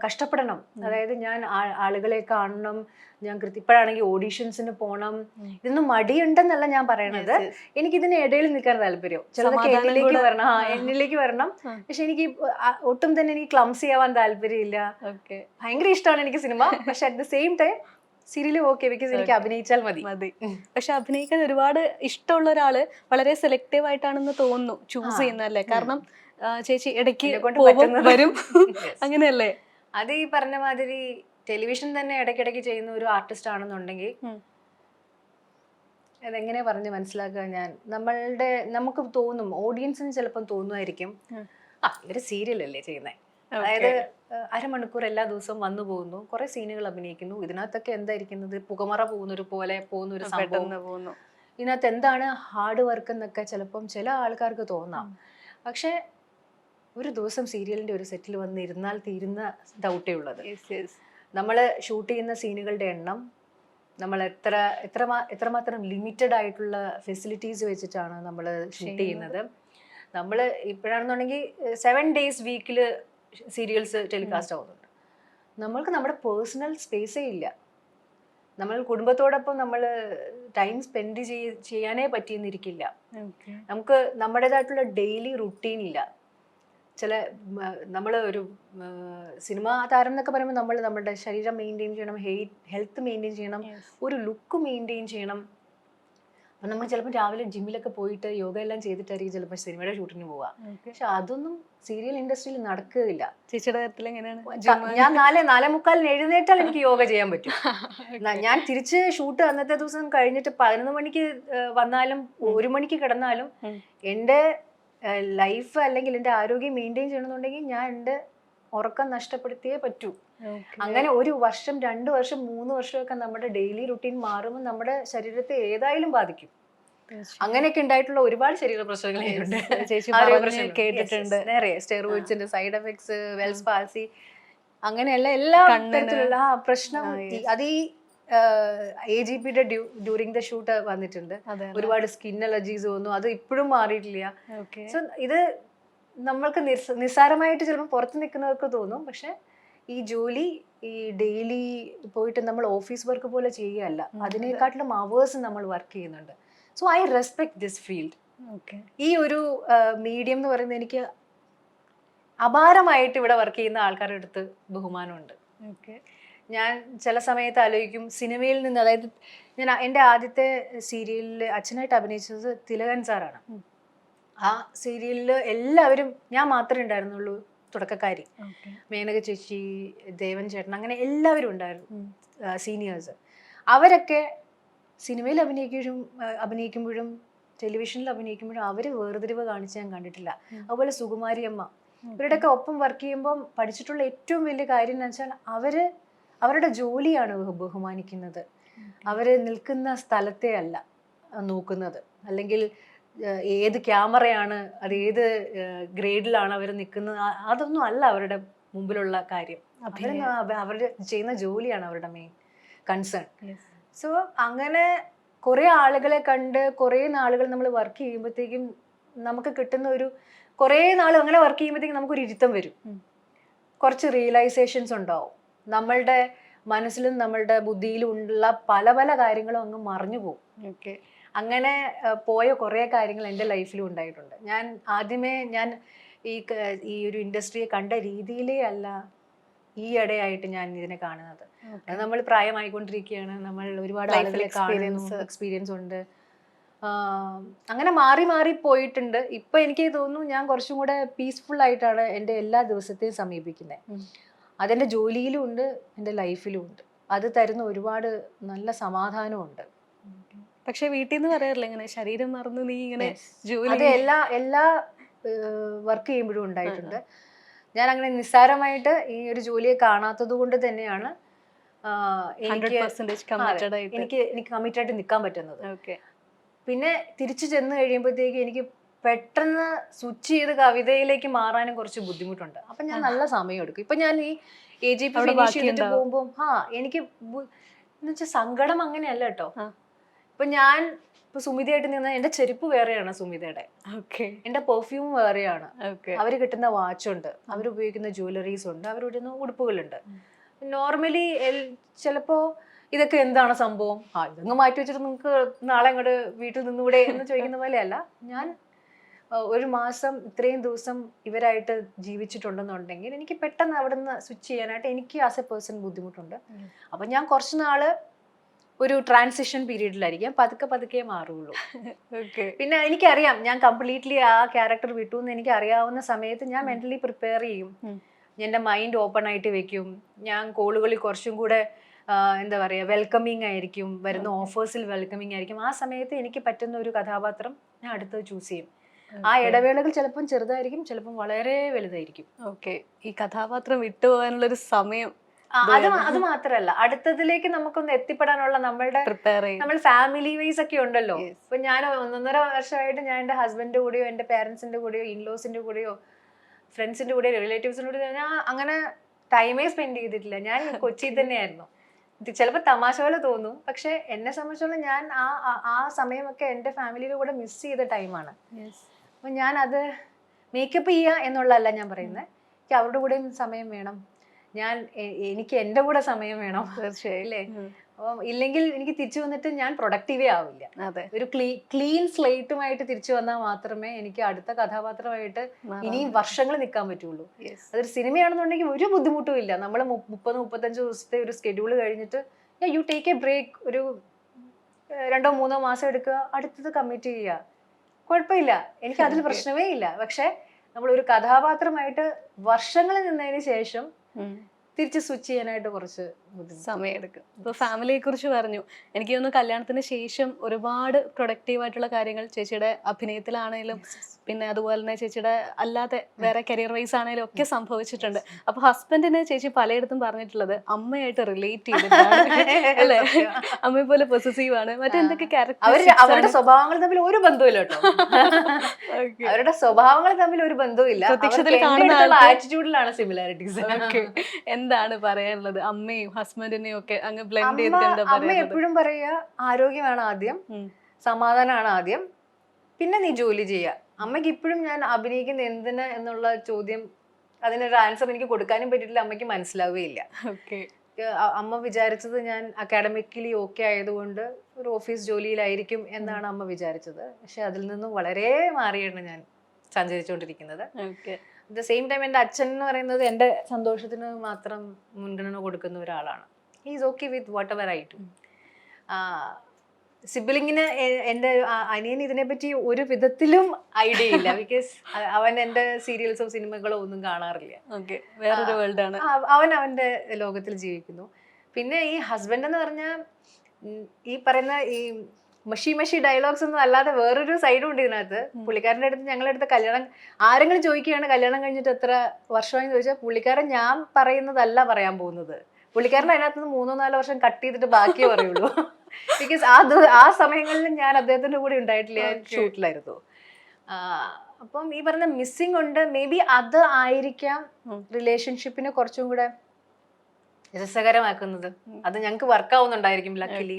കഷ്ടപ്പെടണം. അതായത് ഞാൻ ആളുകളെ കാണണം. ഞാൻ കൃത്യ ഇപ്പോഴാണെങ്കിൽ ഓഡീഷൻസിന് പോകണം ഇതൊന്നും മടിയുണ്ടെന്നല്ല ഞാൻ പറയണത്. എനിക്ക് ഇതിന് ഇടയിൽ നിൽക്കാൻ താല്പര്യം. ചിലതൊക്കെ എന്നിലേക്ക് വരണം. ആ. എന്നിലേക്ക് വരണം. പക്ഷെ എനിക്ക് ഒട്ടും തന്നെ എനിക്ക് ക്ലംസ് ചെയ്യാൻ താല്പര്യമില്ല. ഓക്കെ ഭയങ്കര ഇഷ്ടമാണ് എനിക്ക് സിനിമ. പക്ഷെ at the same time serial okay because എനിക്ക് അഭിനയിച്ചാൽ മതി. മതി. പക്ഷെ അഭിനയിക്കാൻ ഒരുപാട് ഇഷ്ടമുള്ള ഒരാൾ വളരെ സെലക്റ്റീവ് ആയിട്ടാണെന്ന് തോന്നുന്നു ചൂസ് ചെയ്യുന്നതല്ലേ? ചെയ്യുന്നല്ലേ കാരണം ചേച്ചി ഇടയ്ക്ക്. വരും. അങ്ങനെയല്ലേ? അത് ഈ പറഞ്ഞ മാതിരി ടെലിവിഷൻ തന്നെ ഇടയ്ക്കിടയ്ക്ക് ചെയ്യുന്ന ഒരു ആർട്ടിസ്റ്റ് ആണെന്നുണ്ടെങ്കിൽ. അതെങ്ങനെ പറഞ്ഞ് മനസ്സിലാക്കുക ഞാൻ? നമ്മളുടെ നമുക്ക് തോന്നും ഓഡിയൻസിന് ചിലപ്പം തോന്നുമായിരിക്കും. ആ ഇവർ സീരിയൽ അല്ലേ ചെയ്യുന്നത് അതായത് അരമണിക്കൂർ എല്ലാ ദിവസവും വന്നു പോകുന്നു. കുറെ സീനുകൾ അഭിനയിക്കുന്നു. ഇതിനകത്തൊക്കെ എന്തായിരിക്കുന്നത്? പുകമറ പോകുന്നൊരു പോലെ പോകുന്ന ഒരു സംഭവം ഇതിനകത്ത് എന്താണ് ഹാർഡ് വർക്ക് എന്നൊക്കെ ചിലപ്പം ചില ആൾക്കാർക്ക് തോന്നാം. പക്ഷേ ഒരു ദിവസം സീരിയലിന്റെ ഒരു സെറ്റിൽ വന്ന് ഇരുന്നാൽ തീരുന്ന ഡൗട്ടേ ഉള്ളത്. നമ്മൾ ഷൂട്ട് ചെയ്യുന്ന സീനുകളുടെ എണ്ണം നമ്മൾ എത്ര എത്ര എത്രമാത്രം ലിമിറ്റഡ് ആയിട്ടുള്ള ഫെസിലിറ്റീസ് വെച്ചിട്ടാണ് നമ്മൾ ഷൂട്ട് ചെയ്യുന്നത്. നമ്മൾ ഇപ്പോഴാണെന്നുണ്ടെങ്കിൽ സെവൻ ഡേയ്സ് വീക്കിൽ സീരിയൽസ് ടെലികാസ്റ്റ് ആവുന്നുണ്ട്. നമ്മൾക്ക് നമ്മുടെ പേഴ്സണൽ സ്പേസേ ഇല്ല. നമ്മൾ കുടുംബത്തോടൊപ്പം നമ്മൾ ടൈം സ്പെൻഡ് ചെയ്യാനേ പറ്റിയെന്നിരിക്കില്ല. നമുക്ക് നമ്മുടേതായിട്ടുള്ള ഡെയിലി റുട്ടീൻ ഇല്ല. ചില നമ്മൾ ഒരു സിനിമാ താരം എന്നൊക്കെ പറയുമ്പോൾ നമ്മൾ നമ്മുടെ ശരീരം മെയിന്റെയിൻ ചെയ്യണം ഹെൽത്ത് മെയിന്റെയിൻ ചെയ്യണം ഒരു ലുക്ക് മെയിന്റെയിൻ ചെയ്യണം അപ്പം നമ്മൾ ചിലപ്പോൾ രാവിലെ ജിമ്മിലൊക്കെ പോയിട്ട് യോഗ എല്ലാം ചെയ്തിട്ടായിരിക്കും ചിലപ്പോൾ സിനിമയുടെ ഷൂട്ടിന് പോവുക പക്ഷെ അതൊന്നും സീരിയൽ ഇൻഡസ്ട്രിയിൽ നടക്കുകയില്ല. ചേച്ചിയുടെ കാര്യത്തിൽ എങ്ങനെയാണ്? ഞാൻ നാല് നാലേ മുക്കാലിന് എഴുന്നേറ്റാൽ എനിക്ക് യോഗ ചെയ്യാൻ പറ്റും. [LAUGHS] ഞാൻ തിരിച്ച് ഷൂട്ട് അന്നത്തെ ദിവസം കഴിഞ്ഞിട്ട് പതിനൊന്ന് മണിക്ക് വന്നാലും ഒരു മണിക്ക് കിടന്നാലും എന്റെ എന്റെ ലൈഫ് അല്ലെങ്കിൽ എന്റെ ആരോഗ്യം മെയിന്റെയിൻ ചെയ്യണമെന്നുണ്ടെങ്കിൽ ഞാൻ എന്റെ ഉറക്കം നഷ്ടപ്പെടുത്തിയേ പറ്റൂ. അങ്ങനെ ഒരു വർഷം രണ്ട് വർഷം മൂന്ന് വർഷമൊക്കെ നമ്മുടെ ഡെയിലി റുട്ടീൻ മാറുമ്പോൾ നമ്മുടെ ശരീരത്തെ ഏതായാലും ബാധിക്കും. അങ്ങനെയൊക്കെ ഉണ്ടായിട്ടുള്ള ഒരുപാട് ശരീര പ്രശ്നങ്ങൾ കേട്ടിട്ടുണ്ട്. നിറയെ സ്റ്റെറോയിഡ്സിന്റെ സൈഡ് എഫക്ട്സ് വെൽസ് പാൽസി അങ്ങനെയല്ല എല്ലാ. തരത്തിലുള്ള പ്രശ്നം അത് ഈ എ ജി പിയുടെ ഡ്യൂറിങ് ദ ഷൂട്ട് വന്നിട്ടുണ്ട്. ഒരുപാട് സ്കിൻ അലർജീസ് വന്നു. അത് ഇപ്പോഴും മാറിയിട്ടില്ല. സോ ഇത് നമ്മൾക്ക് നിസ് നിസ്സാരമായിട്ട് ചിലപ്പോൾ പുറത്ത് നിൽക്കുന്നവർക്ക് തോന്നും. പക്ഷെ ഈ ജോലി ഈ ഡെയിലി പോയിട്ട് നമ്മൾ ഓഫീസ് വർക്ക് പോലെ ചെയ്യുകയല്ല. അതിനേക്കാട്ടിലും അതെ. അതിനെക്കാട്ടിലും അവേഴ്സ് നമ്മൾ വർക്ക് ചെയ്യുന്നുണ്ട്. So I respect this field. Okay. ഈ ഒരു മീഡിയം എന്ന് പറയുന്നത് എനിക്ക് അപാരമായിട്ട് ഇവിടെ വർക്ക് ചെയ്യുന്ന ആൾക്കാരുടെ അടുത്ത് ബഹുമാനമുണ്ട്. ഓക്കെ. ഞാൻ ചില സമയത്ത് ആലോചിക്കും സിനിമയിൽ നിന്ന് അതായത് ഞാൻ എന്റെ ആദ്യത്തെ സീരിയലിൽ അച്ഛനായിട്ട് അഭിനയിച്ചത് തിലകൻ സാറാണ്. ആ സീരിയലിൽ എല്ലാവരും ഞാൻ മാത്രമേ ഉണ്ടായിരുന്നുള്ളൂ തുടക്കക്കാരി. മേനക ചേച്ചി ദേവൻ ചേട്ടൻ അങ്ങനെ എല്ലാവരും ഉണ്ടായിരുന്നു സീനിയേഴ്സ്. അവരൊക്കെ സിനിമയിൽ അഭിനയിക്കും അഭിനയിക്കുമ്പോഴും ടെലിവിഷനിൽ അഭിനയിക്കുമ്പോഴും അവർ വേർതിരിവ് കാണിച്ച് ഞാൻ കണ്ടിട്ടില്ല. അതുപോലെ സുകുമാരി അമ്മ. ഇവരുടെയൊക്കെ ഒപ്പം വർക്ക് ചെയ്യുമ്പോൾ പഠിച്ചിട്ടുള്ള ഏറ്റവും വലിയ കാര്യം എന്ന് വെച്ചാൽ അവർ അവരുടെ ജോലിയാണ് ബഹുമാനിക്കുന്നത്. അവർ നിൽക്കുന്ന സ്ഥലത്തെ അല്ല നോക്കുന്നത്. അല്ലെങ്കിൽ ഏത് ക്യാമറയാണ് അത് ഏത് ഗ്രേഡിലാണ് അവർ നിൽക്കുന്നത് അതൊന്നും അല്ല അവരുടെ മുമ്പിലുള്ള കാര്യം. അവർ അവ- അവരുടെ ചെയ്യുന്ന ജോലിയാണ് അവരുടെ മെയിൻ കൺസേൺ സോ അങ്ങനെ കുറേ ആളുകളെ കണ്ട് കുറേ നാളുകൾ നമ്മൾ വർക്ക് ചെയ്യുമ്പോഴത്തേക്കും നമുക്ക് കിട്ടുന്ന ഒരു കുറേ നാൾ അങ്ങനെ വർക്ക് ചെയ്യുമ്പോഴത്തേക്കും നമുക്കൊരു ഇരുത്തം വരും. കുറച്ച് റിയലൈസേഷൻസ് ഉണ്ടാവും. നമ്മളുടെ മനസ്സിലും നമ്മളുടെ ബുദ്ധിയിലും ഉള്ള പല പല കാര്യങ്ങളും അങ്ങ് മറിഞ്ഞു പോകും. ഓക്കെ അങ്ങനെ പോയ കുറേ കാര്യങ്ങൾ എന്റെ ലൈഫിലും ഉണ്ടായിട്ടുണ്ട്. ഞാൻ ആദ്യമേ ഞാൻ ഈ ഈ ഒരു ഇൻഡസ്ട്രിയെ കണ്ട രീതിയിലേ അല്ല ഈ ഇടയായിട്ട് ഞാൻ ഇതിനെ കാണുന്നത്. നമ്മൾ പ്രായമായിക്കൊണ്ടിരിക്കുകയാണ്. നമ്മൾ ഒരുപാട് എക്സ്പീരിയൻസ് ആളുകളെ കാണുന്നു. എക്സ്പീരിയൻസ് ഉണ്ട്. അങ്ങനെ മാറി മാറി പോയിട്ടുണ്ട്. ഇപ്പൊ എനിക്ക് തോന്നുന്നു ഞാൻ കുറച്ചും കൂടെ പീസ്ഫുൾ ആയിട്ടാണ് എന്റെ എല്ലാ ദിവസത്തെയും സമീപിക്കുന്നത്. അതെന്റെ ജോലിയിലും ഉണ്ട് എന്റെ ലൈഫിലും ഉണ്ട്. അത് തരുന്ന ഒരുപാട് നല്ല സമാധാനമുണ്ട്. ഉണ്ട് പക്ഷെ വീട്ടിൽ നിന്ന് പറയാറില്ല ഇങ്ങനെ ശരീരം മറന്ന് നീ ഇങ്ങനെ ജോലി അത് എല്ലാ എല്ലാ വർക്ക് ചെയ്യുമ്പോഴും ഉണ്ടായിട്ടുണ്ട്. ഞാൻ അങ്ങനെ നിസ്സാരമായിട്ട് ഈ ഒരു ജോലിയെ കാണാത്തത് കൊണ്ട് തന്നെയാണ് എനിക്ക് എനിക്ക് എനിക്ക് കമ്മിറ്റ് ആയിട്ട് നിൽക്കാൻ പറ്റുന്നത്. പിന്നെ തിരിച്ചു ചെന്ന് കഴിയുമ്പോഴത്തേക്ക് എനിക്ക് പെട്ടെന്ന് സ്വിച്ച് ചെയ്ത് കവിതയിലേക്ക് മാറാനും കുറച്ച് ബുദ്ധിമുട്ടുണ്ട്. അപ്പൊ ഞാൻ നല്ല സമയം എടുക്കും. ഇപ്പൊ ഞാൻ ഈ എ ജി പി ഫിനിഷ് ചെയ്തിട്ട് പോകുമ്പോൾ ആ എനിക്ക് ബു- എന്ന് വെച്ചാൽ സങ്കടം അങ്ങനെയല്ല കേട്ടോ. ഇപ്പൊ ഞാൻ ഇപ്പൊ സുമിതയായിട്ട് നിന്ന് എന്റെ ചെരുപ്പ് വേറെയാണ് സുമിതയുടെ. ഓക്കെ. എന്റെ പെർഫ്യൂം വേറെയാണ്. അവർ കിട്ടുന്ന വാച്ചുണ്ട് ഉപയോഗിക്കുന്ന ജ്വല്ലറീസ് ഉണ്ട്. അവരുടെ ഉടുപ്പുകളുണ്ട്. നോർമലി ചിലപ്പോ ഇതൊക്കെ എന്താണ് സംഭവം? ആ ഇതങ്ങ് മാറ്റി വെച്ചിട്ട് നിങ്ങൾക്ക് നാളെ അങ്ങോട്ട് വീട്ടിൽ നിന്നുകൂടെ എന്ന് ചോദിക്കുന്ന പോലെയല്ല ഞാൻ ഒരു മാസം ഇത്രയും ദിവസം ഇവരായിട്ട് ജീവിച്ചിട്ടുണ്ടെന്നുണ്ടെങ്കിൽ എനിക്ക് പെട്ടെന്ന് അവിടെ നിന്ന് സ്വിച്ച് ചെയ്യാനായിട്ട് എനിക്ക് ആസ് എ പേഴ്സൺ ബുദ്ധിമുട്ടുണ്ട്. അപ്പൊ ഞാൻ കുറച്ച് നാൾ ഒരു ട്രാൻസിഷൻ പീരീഡിലായിരിക്കും പതുക്കെ പതുക്കെ മാറുള്ളൂ. [LAUGHS] ഓക്കെ പിന്നെ എനിക്കറിയാം ഞാൻ കംപ്ലീറ്റ്ലി ആ ക്യാരക്ടർ വിട്ടു എന്ന് എനിക്ക് അറിയാവുന്ന സമയത്ത് ഞാൻ മെന്റലി പ്രിപ്പയർ ചെയ്യും. എന്റെ എന്റെ മൈൻഡ് ഓപ്പൺ ആയിട്ട് വെക്കും. ഞാൻ കോളുകളിൽ കുറച്ചും കൂടെ എന്താ പറയുക വെൽക്കമിങ് ആയിരിക്കും. വരുന്ന ഓഫേഴ്സിൽ വെൽക്കമിങ് ആയിരിക്കും. ആ സമയത്ത് എനിക്ക് പറ്റുന്ന ഒരു കഥാപാത്രം ഞാൻ അടുത്തത് ചൂസ് ചെയ്യും. ആ ഇടവേളകൾ ചിലപ്പം ചെറുതായിരിക്കും ചിലപ്പം വളരെ വലുതായിരിക്കും. ഓക്കെ ഈ കഥാപാത്രം വിട്ടുപോകാനുള്ള ഒരു സമയം അത് അത് മാത്രമല്ല അടുത്തതിലേക്ക് നമുക്കൊന്ന് എത്തിപ്പെടാനുള്ള നമ്മളുടെ നമ്മൾ ഫാമിലി വൈസ് ഒക്കെ ഉണ്ടല്ലോ. ഇപ്പൊ ഞാൻ ഒന്നൊന്നര വർഷമായിട്ട് ഞാൻ എന്റെ ഹസ്ബൻഡിന്റെ കൂടെയോ എന്റെ പേരൻസിന്റെ കൂടെയോ ഇൻലോസിന്റെ കൂടെയോ ഫ്രണ്ട്സിന്റെ കൂടെയോ റിലേറ്റീവ്സിന്റെ കൂടെയോ ഞാൻ അങ്ങനെ ടൈമേ സ്പെൻഡ് ചെയ്തിട്ടില്ല. ഞാൻ കൊച്ചിയിൽ തന്നെയായിരുന്നു. ചിലപ്പോൾ തമാശ പോലെ തോന്നും. പക്ഷെ എന്നെ സംബന്ധിച്ചോളം ഞാൻ ആ ആ- ആ സമയമൊക്കെ എന്റെ ഫാമിലിയുടെ കൂടെ മിസ് ചെയ്ത ടൈമാണ് അപ്പം ഞാൻ അത് മേക്കപ്പ് ചെയ്യുക എന്നുള്ളതല്ല ഞാൻ പറയുന്നത് എനിക്ക് അവരുടെ കൂടെയും സമയം വേണം. ഞാൻ എനിക്ക് എന്റെ കൂടെ സമയം വേണം. തീർച്ചയായും? അപ്പം ഇല്ലെങ്കിൽ എനിക്ക് തിരിച്ചു വന്നിട്ട് ഞാൻ പ്രൊഡക്റ്റീവേ ആവില്ല. അതെ. ഒരു ക്ലീ ക്ലീൻ സ്ലേറ്റുമായിട്ട് തിരിച്ചു വന്നാൽ മാത്രമേ എനിക്ക് അടുത്ത കഥാപാത്രമായിട്ട് ഇനിയും വർഷങ്ങൾ നിൽക്കാൻ പറ്റുള്ളൂ. അതൊരു സിനിമയാണെന്നുണ്ടെങ്കിൽ ഒരു ബുദ്ധിമുട്ടും ഇല്ല. നമ്മൾ മുപ്പത് മുപ്പത്തഞ്ച് ദിവസത്തെ ഒരു സ്കെഡ്യൂൾ കഴിഞ്ഞിട്ട് യു ടേക്ക് എ ബ്രേക്ക് ഒരു രണ്ടോ മൂന്നോ മാസം എടുക്കുക. അടുത്തത് കമ്മിറ്റ് ചെയ്യുക. കുഴപ്പമില്ല. എനിക്ക് അതിൽ. പ്രശ്നമേ ഇല്ല. പക്ഷെ നമ്മൾ ഒരു കഥാപാത്രമായിട്ട് വർഷങ്ങൾ നിന്നതിന് ശേഷം. തിരിച്ച് സ്വിച്ച് ചെയ്യാനായിട്ട് കുറച്ച് സമയമെടുക്കും ഇപ്പൊ ഫാമിലിയെ കുറിച്ച് പറഞ്ഞു. എനിക്ക് തോന്നുന്നു കല്യാണത്തിന് ശേഷം ഒരുപാട് പ്രൊഡക്റ്റീവ് ആയിട്ടുള്ള കാര്യങ്ങൾ ചേച്ചിയുടെ അഭിനയത്തിലാണേലും പിന്നെ അതുപോലെ തന്നെ ചേച്ചിയുടെ അല്ലാതെ വേറെ കരിയർ വൈസ് ആണെങ്കിലും ഒക്കെ സംഭവിച്ചിട്ടുണ്ട്. അപ്പൊ ഹസ്ബൻഡിനെ ചേച്ചി പലയിടത്തും പറഞ്ഞിട്ടുള്ളത് അമ്മയായിട്ട് റിലേറ്റ് [LAUGHS] ചെയ്തിട്ടുണ്ട് അല്ലേ? അമ്മയെ പോലെ പൊസസീവ് ആണ്. മറ്റെന്തൊക്കെ ക്യാരക്ടർ അവരുടെ സ്വഭാവങ്ങൾ തമ്മിൽ ഒരു ബന്ധമില്ല കേട്ടോ. അവരുടെ സ്വഭാവങ്ങൾ തമ്മിൽ ഒരു ബന്ധവുമില്ല. പ്രത്യക്ഷത്തിൽ കാണുന്ന ആറ്റിറ്റ്യൂഡിലാണ് സിമിലാരിറ്റീസ് എന്താണ് പറയാനുള്ളത്? അമ്മയും ഹസ്ബൻഡിനെയും ഒക്കെ അങ്ങ് ബ്ലെൻഡ് ചെയ്തിട്ട് എന്താ അമ്മ എപ്പോഴും പറയുക ആരോഗ്യമാണ് ആദ്യം സമാധാനമാണ് ആദ്യം പിന്നെ നീ ജോലി ചെയ്യുക അമ്മയ്ക്ക് ഇപ്പോഴും ഞാൻ അഭിനയിക്കുന്ന എന്തിന് എന്നുള്ള ചോദ്യം അതിനൊരു ആൻസർ എനിക്ക് കൊടുക്കാനും പറ്റിയിട്ടില്ല അമ്മയ്ക്ക് മനസ്സിലാവുകയില്ല. അമ്മ വിചാരിച്ചത് ഞാൻ അക്കാഡമിക്കലി ഓക്കെ ആയതുകൊണ്ട് ഒരു ഓഫീസ് ജോലിയിലായിരിക്കും എന്നാണ് അമ്മ വിചാരിച്ചത്. പക്ഷെ അതിൽ നിന്നും വളരെ മാറിയാണ് ഞാൻ സഞ്ചരിച്ചുകൊണ്ടിരിക്കുന്നത്. Okay at the same time എന്റെ അച്ഛൻ എന്ന് പറയുന്നത് എന്റെ സന്തോഷത്തിന് മാത്രം മുൻഗണന കൊടുക്കുന്ന ഒരാളാണ്. Is okay with whatever I do സിബിലിങ്ങിന് എന്റെ അനിയൻ ഇതിനെപ്പറ്റി ഒരു വിധത്തിലും ഐഡിയ ഇല്ല. [LAUGHS] ബിക്കോസ് അവൻ എന്റെ സീരിയൽസോ സിനിമകളോ ഒന്നും കാണാറില്ല. ഓക്കെ വേറൊരു വേൾഡ് ആണ്. അവൻ അവന്റെ ലോകത്തിൽ ജീവിക്കുന്നു. പിന്നെ ഈ ഹസ്ബൻഡ് എന്ന് പറഞ്ഞാൽ ഈ പറയുന്ന ഈ മഷി മഷി ഡയലോഗ്സ് ഒന്നും അല്ലാതെ വേറൊരു സൈഡും ഉണ്ട് ഇതിനകത്ത്. പുള്ളിക്കാരന്റെ അടുത്ത് ഞങ്ങളുടെ അടുത്ത് കല്യാണം ആരെങ്കിലും ചോദിക്കുകയാണ് കല്യാണം കഴിഞ്ഞിട്ട് എത്ര വർഷമായി ചോദിച്ചാൽ പുള്ളിക്കാരൻ ഞാൻ പറയുന്നതല്ല പറയാൻ പോകുന്നത്. പുള്ളിക്കാരൻ അതിനകത്ത് നിന്ന് മൂന്നോ നാലോ വർഷം കട്ട് ചെയ്തിട്ട് ബാക്കിയേ പറയുള്ളൂ. [LAUGHS] ബിക്കോസ് ആ ആ സമയങ്ങളിൽ ഞാൻ അദ്ദേഹത്തിന്റെ കൂടെ ഉണ്ടായിട്ടില്ല ഷൂട്ടിലായിരുന്നു അപ്പം ഈ പറഞ്ഞ മിസ്സിംഗ് ഉണ്ട്. മേ ബി അത് ആയിരിക്കാം റിലേഷൻഷിപ്പിനെ കുറച്ചും കൂടെ രസകരമാക്കുന്നത്. അത് ഞങ്ങൾക്ക് വർക്ക് ആവുന്നുണ്ടായിരിക്കും ലക്കിലി.